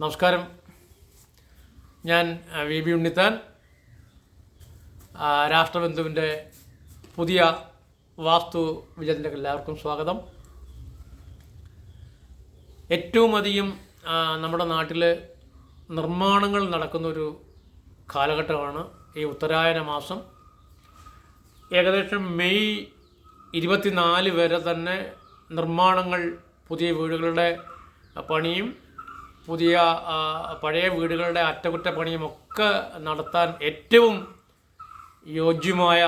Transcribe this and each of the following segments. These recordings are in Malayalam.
നമസ്കാരം. ഞാൻ വി. ബി. ഉണ്ണിത്താൻ. രാഷ്ട്രബന്ധുവിന്റെ പുതിയ വാസ്തു വിജയത്തിലേക്ക് എല്ലാവർക്കും സ്വാഗതം. ഏറ്റവും അധികം നമ്മുടെ നാട്ടിൽ നിർമ്മാണങ്ങൾ നടക്കുന്നൊരു കാലഘട്ടമാണ് ഈ ഉത്തരായന മാസം. ഏകദേശം മെയ് ഇരുപത്തിനാല് വരെ തന്നെ നിർമ്മാണങ്ങൾ പുതിയ വീടുകളുടെ പണിയും പുതിയ പഴയ വീടുകളുടെ അറ്റകുറ്റപ്പണിയും ഒക്കെ നടത്താൻ ഏറ്റവും യോജ്യമായ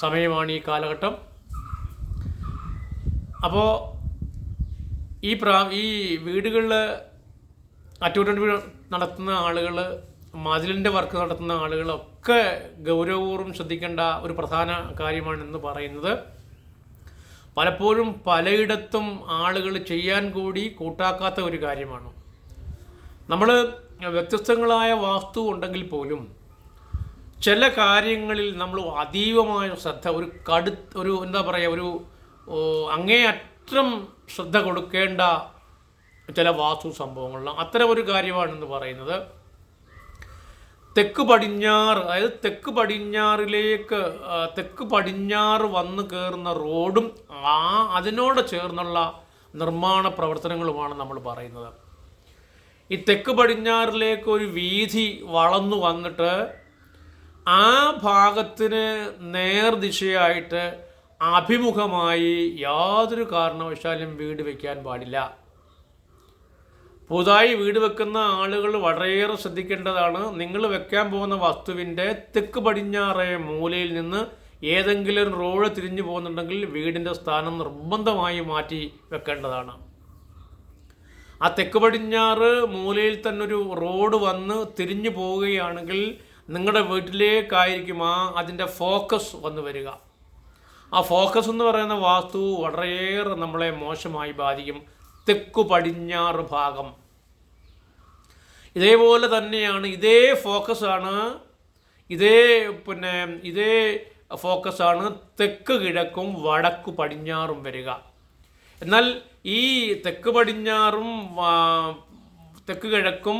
സമയമാണ് ഈ കാലഘട്ടം. അപ്പോൾ ഈ പ്രാ ഈ വീടുകളിൽ അറ്റകുറ്റപ്പണി നടത്തുന്ന ആളുകൾ മതിലിന്റെ വർക്ക് നടത്തുന്ന ആളുകളൊക്കെ ഗൗരവപൂർവം ശ്രദ്ധിക്കേണ്ട ഒരു പ്രധാന കാര്യമാണെന്ന് പറയുന്നത് പലപ്പോഴും പലയിടത്തും ആളുകൾ ചെയ്യാൻ കൂടി കൂട്ടാക്കാത്ത ഒരു കാര്യമാണ്. നമ്മൾ വ്യത്യസ്തങ്ങളായ വാസ്തു ഉണ്ടെങ്കിൽ പോലും ചില കാര്യങ്ങളിൽ നമ്മൾ അതീവമായ ശ്രദ്ധ ഒരു കടു ഒരു എന്താ പറയുക ഒരു അങ്ങേയറ്റം ശ്രദ്ധ കൊടുക്കേണ്ട ചില വാസ്തു സംഭവങ്ങളിലാണ് അത്തരം ഒരു കാര്യമാണെന്ന് പറയുന്നത് തെക്ക് പടിഞ്ഞാറ് അതായത് തെക്ക് പടിഞ്ഞാറിലേക്ക് തെക്ക് പടിഞ്ഞാറ് വന്ന് കയറുന്ന റോഡും ആ അതിനോട് ചേർന്നുള്ള നിർമ്മാണ പ്രവർത്തനങ്ങളുമാണ് നമ്മൾ പറയുന്നത്. ഈ തെക്ക് പടിഞ്ഞാറിലേക്ക് ഒരു വീഥി വളർന്നു വന്നിട്ട് ആ ഭാഗത്തിന് നേർദിശയായിട്ട് അഭിമുഖമായി യാതൊരു കാരണവശാലും വീട് വയ്ക്കാൻ പാടില്ല. പുതുതായി വീട് വെക്കുന്ന ആളുകൾ വളരെയേറെ ശ്രദ്ധിക്കേണ്ടതാണ്. നിങ്ങൾ വെക്കാൻ പോകുന്ന വസ്തുവിന്റെ തെക്ക് പടിഞ്ഞാറേ മൂലയിൽ നിന്ന് ഏതെങ്കിലും റോഡ് തിരിഞ്ഞു പോകുന്നുണ്ടെങ്കിൽ വീടിന്റെ സ്ഥാനം നിർബന്ധമായി മാറ്റി വെക്കേണ്ടതാണ്. ആ തെക്ക് പടിഞ്ഞാറ് മൂലയിൽ തന്നെ ഒരു റോഡ് വന്ന് തിരിഞ്ഞു പോവുകയാണെങ്കിൽ നിങ്ങളുടെ വീട്ടിലേക്കായിരിക്കും ആ അതിന്റെ ഫോക്കസ് വന്നു വരിക. ആ ഫോക്കസ് എന്ന് പറയുന്ന വാസ്തു വളരെയേറെ നമ്മളെ മോശമായി ബാധിക്കും. തെക്കു പടിഞ്ഞാറ് ഭാഗം. ഇതേപോലെ തന്നെയാണ് ഇതേ ഫോക്കസാണ് ഇതേ പിന്നെ ഇതേ ഫോക്കസാണ് തെക്ക് കിഴക്കും വടക്ക് പടിഞ്ഞാറും വരിക. എന്നാൽ ഈ തെക്ക് പടിഞ്ഞാറും തെക്ക് കിഴക്കും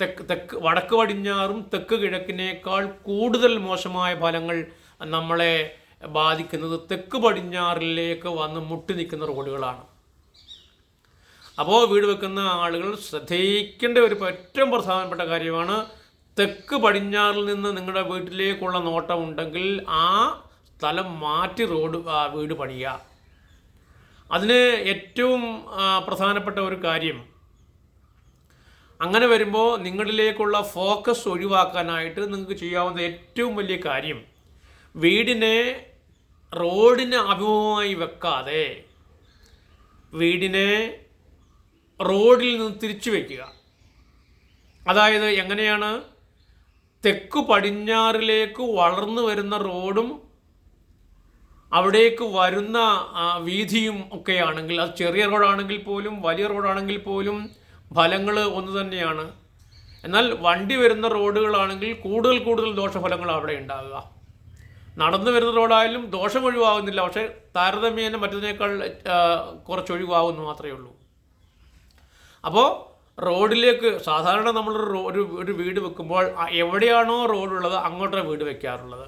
തെക്ക് തെക്ക് വടക്ക് പടിഞ്ഞാറും തെക്ക് കിഴക്കിനേക്കാൾ കൂടുതൽ മോശമായ ഫലങ്ങൾ നമ്മളെ ബാധിക്കുന്നത് തെക്ക് പടിഞ്ഞാറിലേക്ക് വന്ന് മുട്ടി നിൽക്കുന്ന റോഡുകളാണ്. അപ്പോൾ വീട് വെക്കുന്ന ആളുകൾ ശ്രദ്ധിക്കേണ്ട ഒരു ഏറ്റവും പ്രധാനപ്പെട്ട കാര്യമാണ് തെക്ക് പടിഞ്ഞാറിൽ നിന്ന് നിങ്ങളുടെ വീട്ടിലേക്കുള്ള നോട്ടം ഉണ്ടെങ്കിൽ ആ സ്ഥലം മാറ്റി റോഡ് വീട് പണിയുക. അതിന് ഏറ്റവും പ്രധാനപ്പെട്ട ഒരു കാര്യം. അങ്ങനെ വരുമ്പോൾ നിങ്ങളിലേക്കുള്ള ഫോക്കസ് ഒഴിവാക്കാനായിട്ട് നിങ്ങൾക്ക് ചെയ്യാവുന്ന ഏറ്റവും വലിയ കാര്യം വീടിനെ റോഡിന് അഭിമുഖമായി വെക്കാതെ വീടിനെ റോഡിൽ നിന്ന് തിരിച്ചു വയ്ക്കുക. അതായത് എങ്ങനെയാണ്? തെക്ക് പടിഞ്ഞാറിലേക്ക് വളർന്നു വരുന്ന റോഡും അവിടേക്ക് വരുന്ന വീതിയും ഒക്കെ ആണെങ്കിൽ അത് ചെറിയ റോഡാണെങ്കിൽ പോലും വലിയ റോഡാണെങ്കിൽ പോലും ഫലങ്ങൾ ഒന്ന് തന്നെയാണ്. എന്നാൽ വണ്ടി വരുന്ന റോഡുകളാണെങ്കിൽ കൂടുതൽ കൂടുതൽ ദോഷഫലങ്ങൾ അവിടെ ഉണ്ടാകുക. നടന്നു വരുന്ന റോഡായാലും ദോഷം ഒഴിവാകുന്നില്ല. പക്ഷേ താരതമ്യേന മറ്റതിനേക്കാൾ കുറച്ച് ഒഴിവാകുന്നു മാത്രമേ ഉള്ളൂ. അപ്പോൾ റോഡിലേക്ക് സാധാരണ നമ്മൾ ഒരു ഒരു വീട് വെക്കുമ്പോൾ എവിടെയാണോ റോഡുള്ളത് അങ്ങോട്ടാണ് വീട് വെക്കാറുള്ളത്.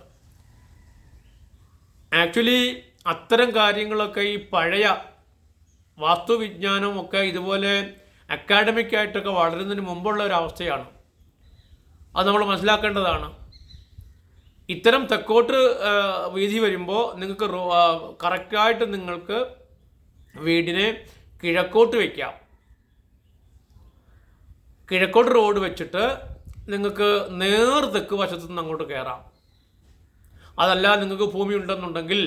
ആക്ച്വലി അത്തരം കാര്യങ്ങളൊക്കെ ഈ പഴയ വാസ്തുവിജ്ഞാനവും ഒക്കെ ഇതുപോലെ അക്കാഡമിക് ആയിട്ടൊക്കെ വളരുന്നതിന് മുമ്പുള്ള ഒരു അവസ്ഥയാണ്. അത് നമ്മൾ മനസ്സിലാക്കേണ്ടതാണ്. ഇത്തരം തെക്കോട്ട് വീതി വരുമ്പോൾ നിങ്ങൾക്ക് കറക്റ്റായിട്ട് നിങ്ങൾക്ക് വീടിനെ കിഴക്കോട്ട് വയ്ക്കാം കിഴക്കോട്ട് റോഡ് വെച്ചിട്ട് നിങ്ങൾക്ക് നേർ തെക്ക് വശത്തു നിന്ന് അങ്ങോട്ട് കയറാം അതല്ല നിങ്ങൾക്ക് ഭൂമി ഉണ്ടെന്നുണ്ടെങ്കിൽ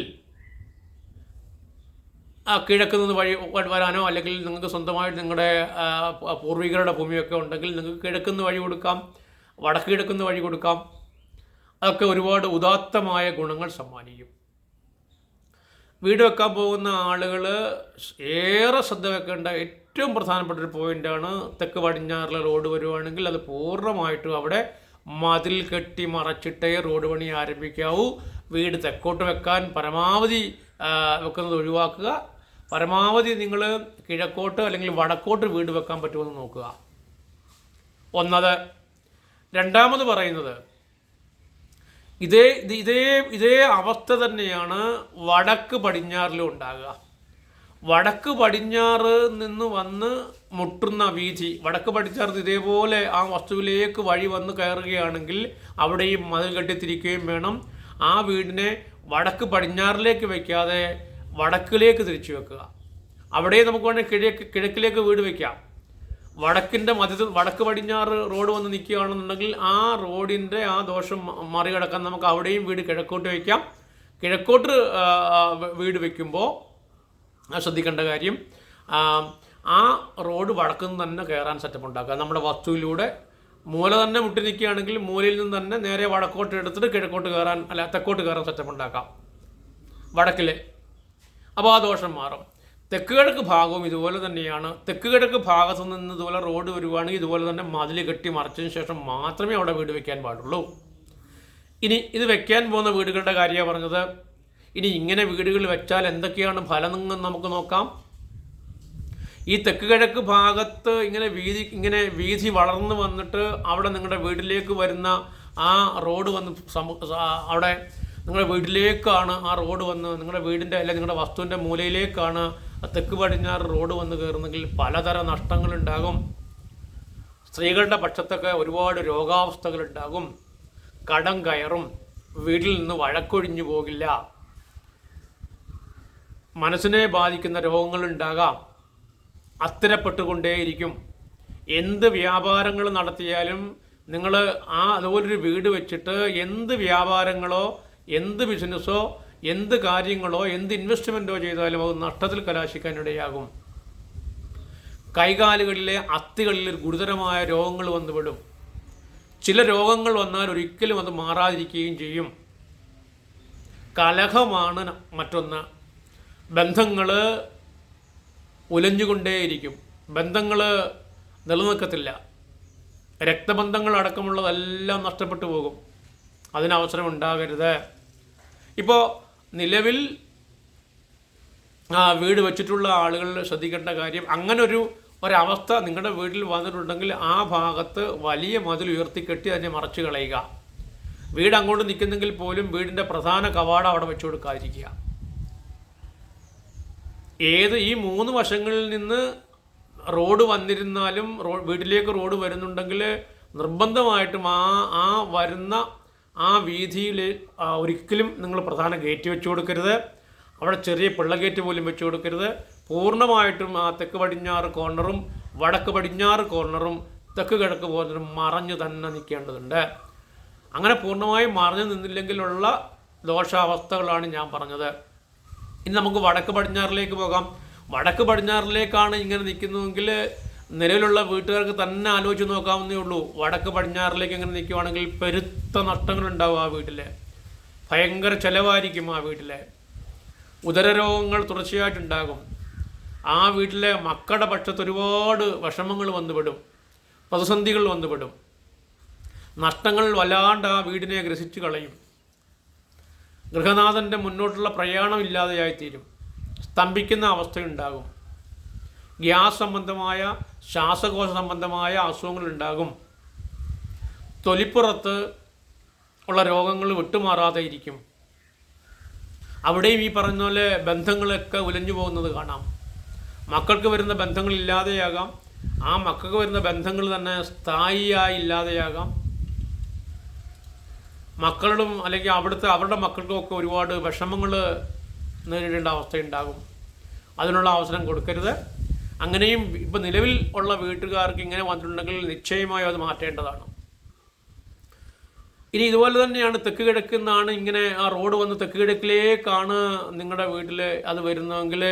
ആ കിഴക്ക് നിന്ന് വഴി വരാനോ അല്ലെങ്കിൽ നിങ്ങൾക്ക് സ്വന്തമായിട്ട് നിങ്ങളുടെ പൂർവികരുടെ ഭൂമിയൊക്കെ ഉണ്ടെങ്കിൽ നിങ്ങൾക്ക് കിഴക്കുന്ന വഴി കൊടുക്കാം വടക്ക് കിഴക്കുന്ന വഴി കൊടുക്കാം. അതൊക്കെ ഒരുപാട് ഉദാത്തമായ ഗുണങ്ങൾ സമ്മാനിക്കും. വീട് വെക്കാൻ പോകുന്ന ആളുകൾ ഏറെ ശ്രദ്ധ വെക്കേണ്ട ഏറ്റവും പ്രധാനപ്പെട്ട ഒരു പോയിന്റാണ് തെക്ക് പടിഞ്ഞാറിലെ റോഡ് വരുവാണെങ്കിൽ അത് പൂർണമായിട്ടും അവിടെ മതിൽ കെട്ടി മറച്ചിട്ടേ റോഡ് പണി ആരംഭിക്കാവൂ. വീട് തെക്കോട്ട് വെക്കാൻ പരമാവധി വെക്കുന്നത് ഒഴിവാക്കുക. പരമാവധി നിങ്ങൾ കിഴക്കോട്ട് അല്ലെങ്കിൽ വടക്കോട്ട് വീട് വെക്കാൻ പറ്റുമെന്ന് നോക്കുക. ഒന്നത്. രണ്ടാമത് പറയുന്നത് ഇതേ ഇതേ ഇതേ അവസ്ഥ തന്നെയാണ് വടക്ക് പടിഞ്ഞാറിലും ഉണ്ടാകുക. വടക്ക് പടിഞ്ഞാറ് നിന്ന് വന്ന് മുട്ടുന്ന വീഥി. വടക്ക് പടിഞ്ഞാറ് ഇതേപോലെ ആ വസ്തുവിലേക്ക് വഴി വന്ന് കയറുകയാണെങ്കിൽ അവിടെയും മതിൽ കെട്ടിത്തിരിക്കുകയും വേണം. ആ വീടിനെ വടക്ക് പടിഞ്ഞാറിലേക്ക് വയ്ക്കാതെ വടക്കിലേക്ക് തിരിച്ചു വെക്കുക. അവിടെ നമുക്ക് വേണമെങ്കിൽ കിഴക്ക് കിഴക്കിലേക്ക് വീട് വയ്ക്കാം. വടക്കിന്റെ മധ്യത്തിൽ വടക്ക് പടിഞ്ഞാറ് റോഡ് വന്ന് നിൽക്കുകയാണെന്നുണ്ടെങ്കിൽ ആ റോഡിന്റെ ആ ദോഷം മറികടക്കാൻ നമുക്ക് അവിടെയും വീട് കിഴക്കോട്ട് വയ്ക്കാം. കിഴക്കോട്ട് വീട് വയ്ക്കുമ്പോൾ ശ്രദ്ധിക്കേണ്ട കാര്യം ആ, റോഡ് വടക്കുനിന്ന് തന്നെ കയറാൻ സെറ്റപ്പ് ഉണ്ടാക്കുക. നമ്മുടെ വസ്തുവിലൂടെ മൂല തന്നെ മുട്ടി നിൽക്കുകയാണെങ്കിൽ മൂലയിൽ നിന്ന് തന്നെ നേരെ വടക്കോട്ട് എടുത്തിട്ട് കിഴക്കോട്ട് കയറാൻ അല്ല തെക്കോട്ട് കയറാൻ സെറ്റപ്പ് ഉണ്ടാക്കാം. വടക്കിലെ. അപ്പോൾ ആ ദോഷം മാറും. തെക്ക് കിഴക്ക് ഭാഗവും ഇതുപോലെ തന്നെയാണ്. തെക്ക് കിഴക്ക് ഭാഗത്തു നിന്ന് ഇതുപോലെ റോഡ് വരുവാണെങ്കിൽ ഇതുപോലെ തന്നെ മതിൽ കെട്ടി മറച്ചതിന് ശേഷം മാത്രമേ അവിടെ വീട് വെക്കാൻ പാടുള്ളൂ. ഇനി ഇത് വെക്കാൻ പോകുന്ന വീടുകളുടെ കാര്യമാണ് പറഞ്ഞത്. ഇനി ഇങ്ങനെ വീടുകൾ വെച്ചാൽ എന്തൊക്കെയാണ് ഫലം എന്ന് നമുക്ക് നോക്കാം. ഈ തെക്ക് കിഴക്ക് ഭാഗത്ത് ഇങ്ങനെ വീതി ഇങ്ങനെ വീതി വളർന്നു വന്നിട്ട് അവിടെ നിങ്ങളുടെ വീട്ടിലേക്ക് വരുന്ന ആ റോഡ് വന്ന് അവിടെ നിങ്ങളുടെ വീട്ടിലേക്കാണ് ആ റോഡ് വന്ന് നിങ്ങളുടെ വീടിന്റെ അല്ലെങ്കിൽ നിങ്ങളുടെ വസ്തുവിന്റെ മൂലയിലേക്കാണ് തെക്ക് പടിഞ്ഞാറ് റോഡ് വന്ന് കയറുന്നെങ്കിൽ പലതരം നഷ്ടങ്ങളുണ്ടാകും. സ്ത്രീകളുടെ പക്ഷത്തൊക്കെ ഒരുപാട് രോഗാവസ്ഥകളുണ്ടാകും. കടം കയറും. വീട്ടിൽ നിന്ന് വഴക്കൊഴിഞ്ഞു പോകില്ല. മനസ്സിനെ ബാധിക്കുന്ന രോഗങ്ങൾ രോഗങ്ങളുണ്ടാകാം. അസ്ഥിരപ്പെട്ടുകൊണ്ടേയിരിക്കും. എന്ത് വ്യാപാരങ്ങൾ നടത്തിയാലും നിങ്ങൾ ആ അതുപോലൊരു വീട് വെച്ചിട്ട് എന്ത് വ്യാപാരങ്ങളോ എന്ത് ബിസിനസ്സോ എന്ത് കാര്യങ്ങളോ എന്ത് ഇൻവെസ്റ്റ്മെന്റോ ചെയ്താലും അത് നഷ്ടത്തിൽ കലാശിക്കാനിടയാകും. കൈകാലുകളിലെ അസ്ഥികളിൽ ഗുരുതരമായ രോഗങ്ങൾ വന്നുവിടും. ചില രോഗങ്ങൾ വന്നാൽ ഒരിക്കലും അത് മാറാതിരിക്കുകയും ചെയ്യും. കലഹമാണ് മറ്റൊന്ന്. ബന്ധങ്ങൾ ഉലഞ്ഞുകൊണ്ടേയിരിക്കും. ബന്ധങ്ങൾ നിലനിൽക്കത്തില്ല. രക്തബന്ധങ്ങൾ അടക്കമുള്ളതെല്ലാം നഷ്ടപ്പെട്ടു പോകും. അതിനവസരം ഉണ്ടാകരുത് ഇപ്പോൾ നിലവിൽ ആ വീട് വെച്ചിട്ടുള്ള ആളുകൾ ശ്രദ്ധിക്കേണ്ട കാര്യം അങ്ങനൊരു ഒരു ഒരവസ്ഥ നിങ്ങളുടെ വീട്ടിൽ വന്നിട്ടുണ്ടെങ്കിൽ ആ ഭാഗത്ത് വലിയ മതിൽ ഉയർത്തിക്കെട്ടി അതിനെ മറച്ചു കളയുക. വീട് അങ്ങോട്ട് നിൽക്കുന്നെങ്കിൽ പോലും വീടിന്റെ പ്രധാന കവാടം അവിടെ വെച്ചു കൊടുക്കാതിരിക്കുക. ഏത് ഈ മൂന്ന് വശങ്ങളിൽ നിന്ന് റോഡ് വന്നിരുന്നാലും റോ വീട്ടിലേക്ക് റോഡ് വരുന്നുണ്ടെങ്കിൽ നിർബന്ധമായിട്ടും ആ ആ വരുന്ന ആ വീതിയിൽ ഒരിക്കലും നിങ്ങൾ പ്രധാന ഗേറ്റ് വെച്ച് കൊടുക്കരുത്. അവിടെ ചെറിയ പിള്ള ഗേറ്റ് പോലും വെച്ച് കൊടുക്കരുത്. പൂർണമായിട്ടും ആ തെക്ക് പടിഞ്ഞാറ് കോർണറും വടക്ക് പടിഞ്ഞാറ് കോർണറും തെക്ക് കിഴക്ക് കോർണറും മറഞ്ഞു തന്നെ നിൽക്കേണ്ടതുണ്ട്. അങ്ങനെ പൂർണമായും മറഞ്ഞു നിന്നില്ലെങ്കിലുള്ള ദോഷാവസ്ഥകളാണ് ഞാൻ പറഞ്ഞത്. ഇനി നമുക്ക് വടക്ക് പടിഞ്ഞാറിലേക്ക് പോകാം. വടക്ക് പടിഞ്ഞാറിലേക്കാണ് ഇങ്ങനെ നിൽക്കുന്നതെങ്കിൽ നിലവിലുള്ള വീട്ടുകാർക്ക് തന്നെ ആലോചിച്ച് നോക്കാവുന്നേ ഉള്ളൂ. വടക്ക് പടിഞ്ഞാറിലേക്ക് ഇങ്ങനെ നിൽക്കുവാണെങ്കിൽ പെരുത്ത നഷ്ടങ്ങൾ ഉണ്ടാവും ആ വീട്ടിൽ ഭയങ്കര ചിലവായിരിക്കും ആ വീട്ടിലെ. ഉദരരോഗങ്ങൾ തുടർച്ചയായിട്ടുണ്ടാകും. ആ വീട്ടിലെ മക്കളുടെ പക്ഷത്ത് ഒരുപാട് വിഷമങ്ങൾ വന്നുപെടും. പ്രതിസന്ധികൾ വന്നുപെടും. നഷ്ടങ്ങൾ വല്ലാണ്ട് ആ വീടിനെ ഗ്രസിച്ചു കളയും. ഗൃഹനാഥന്റെ മുന്നോട്ടുള്ള പ്രയാണം ഇല്ലാതെയായിത്തീരും സ്തംഭിക്കുന്ന അവസ്ഥയുണ്ടാകും. ഗ്യാസ് സംബന്ധമായ ശ്വാസകോശ സംബന്ധമായ അസുഖങ്ങളുണ്ടാകും. തൊലിപ്പുറത്ത് ഉള്ള രോഗങ്ങൾ വിട്ടുമാറാതെ ഇരിക്കും അവിടെയും ഈ പറഞ്ഞ പോലെ ബന്ധങ്ങളൊക്കെ ഉലഞ്ഞു പോകുന്നത് കാണാം. മക്കൾക്ക് വരുന്ന ബന്ധങ്ങൾ ഇല്ലാതെയാകാം ആ മക്കൾക്ക് വരുന്ന ബന്ധങ്ങൾ തന്നെ സ്ഥായിയായി ഇല്ലാതെയാകാം. മക്കളും അല്ലെങ്കിൽ അവിടുത്തെ അവരുടെ മക്കൾക്കും ഒക്കെ ഒരുപാട് വിഷമങ്ങൾ നേരിടേണ്ട അവസ്ഥയുണ്ടാകും. അതിനുള്ള അവസരം കൊടുക്കരുത്. അങ്ങനെയും ഇപ്പം നിലവിൽ ഉള്ള വീട്ടുകാർക്ക് ഇങ്ങനെ വന്നിട്ടുണ്ടെങ്കിൽ നിശ്ചയമായും അത് മാറ്റേണ്ടതാണ്. ഇനി ഇതുപോലെ തന്നെയാണ് തെക്ക് കിഴക്കുന്നാണ് ഇങ്ങനെ ആ റോഡ് വന്ന് തെക്ക് കിഴക്കിലേക്കാണ് നിങ്ങളുടെ വീട്ടിൽ അത് വരുന്നതെങ്കിൽ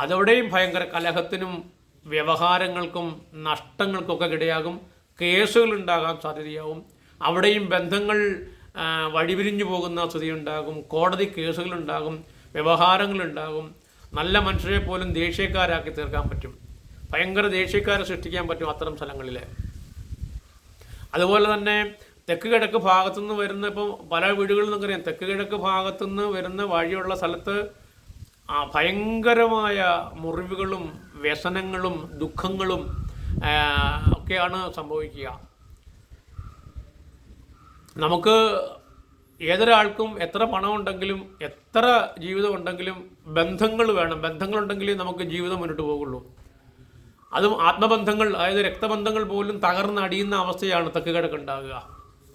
അതവിടെയും ഭയങ്കര കലഹത്തിനും വ്യവഹാരങ്ങൾക്കും നഷ്ടങ്ങൾക്കൊക്കെ ഇടയാകും. കേസുകൾ ഉണ്ടാകാൻ സാധ്യതയാവും. അവിടെയും ബന്ധങ്ങൾ വഴിപിരിഞ്ഞു പോകുന്ന സ്ഥിതിയുണ്ടാകും കോടതി കേസുകളുണ്ടാകും വ്യവഹാരങ്ങളുണ്ടാകും. നല്ല മനുഷ്യരെ പോലും ദേഷ്യക്കാരാക്കി തീർക്കാൻ പറ്റും. ഭയങ്കര ദേഷ്യക്കാരെ സൃഷ്ടിക്കാൻ പറ്റും അത്തരം സ്ഥലങ്ങളിൽ അതുപോലെ തന്നെ തെക്ക് കിഴക്ക് ഭാഗത്തുനിന്ന് വരുന്ന ഇപ്പം പല വീടുകളിൽ നിന്നറിയാം തെക്ക് കിഴക്ക് ഭാഗത്തുനിന്ന് വരുന്ന വഴിയുള്ള സ്ഥലത്ത് ആ ഭയങ്കരമായ മുറിവുകളും വ്യസനങ്ങളും ദുഃഖങ്ങളും ഒക്കെയാണ് സംഭവിക്കുക. നമുക്ക് ഏതൊരാൾക്കും എത്ര പണം ഉണ്ടെങ്കിലും എത്ര ജീവിതം ഉണ്ടെങ്കിലും ബന്ധങ്ങൾ വേണം. ബന്ധങ്ങളുണ്ടെങ്കിലേ നമുക്ക് ജീവിതം മുന്നോട്ട് പോകുള്ളൂ. അതും ആത്മബന്ധങ്ങൾ അതായത് രക്തബന്ധങ്ങൾ പോലും തകർന്നടിയുന്ന അവസ്ഥയാണ് തെക്ക് കിഴക്ക് ഉണ്ടാകുക.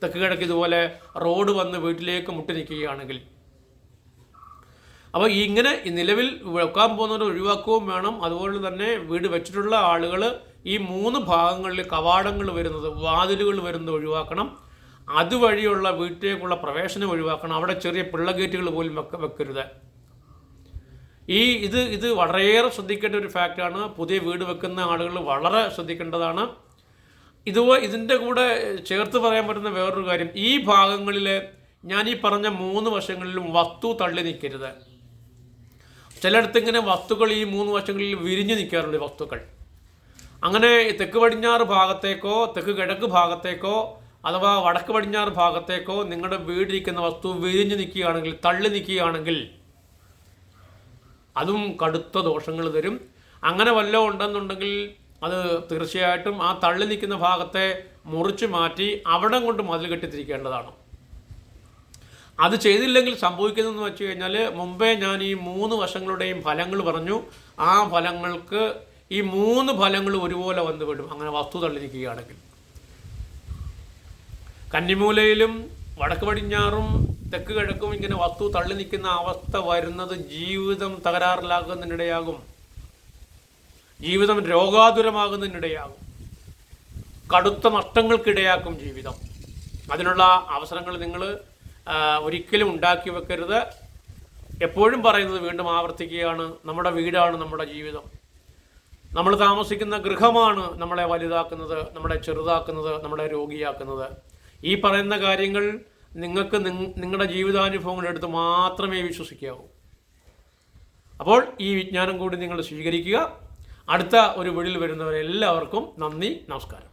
തെക്ക് കിഴക്ക് ഇതുപോലെ റോഡ് വന്ന് വീട്ടിലേക്ക് മുട്ടി നിൽക്കുകയാണെങ്കിൽ അപ്പോൾ ഇങ്ങനെ നിലവിൽ വെക്കാൻ പോകുന്നവർ ഒഴിവാക്കുകയും വേണം. അതുപോലെ തന്നെ വീട് വെച്ചിട്ടുള്ള ആളുകൾ ഈ മൂന്ന് ഭാഗങ്ങളിൽ കവാടങ്ങൾ വരുന്നത് വാതിലുകൾ വരുന്നത് ഒഴിവാക്കണം. അതുവഴിയുള്ള വീട്ടിലേക്കുള്ള പ്രവേശനം ഒഴിവാക്കണം. അവിടെ ചെറിയ പിള്ളഗേറ്റുകൾ പോലും വെക്ക വെക്കരുത്. ഈ ഇത് ഇത് വളരെയേറെ ശ്രദ്ധിക്കേണ്ട ഒരു ഫാക്റ്റാണ്. പുതിയ വീട് വെക്കുന്ന ആളുകൾ വളരെ ശ്രദ്ധിക്കേണ്ടതാണ്. ഇതുപോലെ ഇതിന്റെ കൂടെ ചേർത്ത് പറയാൻ പറ്റുന്ന വേറൊരു കാര്യം. ഈ ഭാഗങ്ങളിൽ ഞാൻ ഈ പറഞ്ഞ മൂന്ന് വശങ്ങളിലും വസ്തു തള്ളി നിൽക്കരുത് ചിലയിടത്ത് ഇങ്ങനെ വസ്തുക്കൾ ഈ മൂന്ന് വശങ്ങളിൽ വിരിഞ്ഞു നിൽക്കാറുണ്ട് വസ്തുക്കൾ. അങ്ങനെ തെക്ക് പടിഞ്ഞാറ് ഭാഗത്തേക്കോ തെക്ക് കിഴക്ക് ഭാഗത്തേക്കോ അഥവാ വടക്ക് പടിഞ്ഞാറ് ഭാഗത്തേക്കോ നിങ്ങളുടെ വീടിരിക്കുന്ന വസ്തു വിരിഞ്ഞു നിൽക്കുകയാണെങ്കിൽ തള്ളി നിൽക്കുകയാണെങ്കിൽ അതും കടുത്ത ദോഷങ്ങൾ തരും. അങ്ങനെ വല്ല ഉണ്ടെന്നുണ്ടെങ്കിൽ അത് തീർച്ചയായിട്ടും ആ തള്ളി നിൽക്കുന്ന ഭാഗത്തെ മുറിച്ചു മാറ്റി അവിടെ കൊണ്ട് മതിൽ കെട്ടിത്തിരിക്കേണ്ടതാണ്. അത് ചെയ്തില്ലെങ്കിൽ സംഭവിക്കുന്നതെന്ന് വെച്ച് കഴിഞ്ഞാൽ മുമ്പേ ഞാൻ ഈ മൂന്ന് വശങ്ങളുടെയും ഫലങ്ങൾ പറഞ്ഞു. ആ ഫലങ്ങൾക്ക് ഈ മൂന്ന് ഫലങ്ങൾ ഒരുപോലെ വന്നു വിടും അങ്ങനെ വസ്തു തള്ളിരിക്കുകയാണെങ്കിൽ കന്നിമൂലയിലും വടക്ക് പടിഞ്ഞാറും തെക്ക് കിഴക്കും ഇങ്ങനെ വസ്തു തള്ളി നിൽക്കുന്ന അവസ്ഥ വരുന്നത് ജീവിതം തകരാറിലാകുന്നതിനിടയാകും. ജീവിതം രോഗാതുരമാകുന്നതിനിടയാകും. കടുത്ത നഷ്ടങ്ങൾക്കിടയാക്കും ജീവിതം. അതിനുള്ള അവസരങ്ങൾ നിങ്ങൾ ഒരിക്കലും ഉണ്ടാക്കി വെക്കരുത്. എപ്പോഴും പറയുന്നത് വീണ്ടും ആവർത്തിക്കുകയാണ് നമ്മുടെ വീടാണ് നമ്മുടെ ജീവിതം. നമ്മൾ താമസിക്കുന്ന ഗൃഹമാണ് നമ്മളെ വലുതാക്കുന്നത് നമ്മളെ ചെറുതാക്കുന്നത് നമ്മളെ രോഗിയാക്കുന്നത്. ഈ പറയുന്ന കാര്യങ്ങൾ നിങ്ങൾക്ക് നിങ്- നിങ്ങളുടെ ജീവിതാനുഭവങ്ങളെടുത്ത് മാത്രമേ വിശ്വസിക്കാവൂ. അപ്പോൾ ഈ വിജ്ഞാനം കൂടി നിങ്ങൾ സ്വീകരിക്കുക. അടുത്ത ഒരു വീടിൽ വരുന്നവരെല്ലാവർക്കും നന്ദി നമസ്കാരം.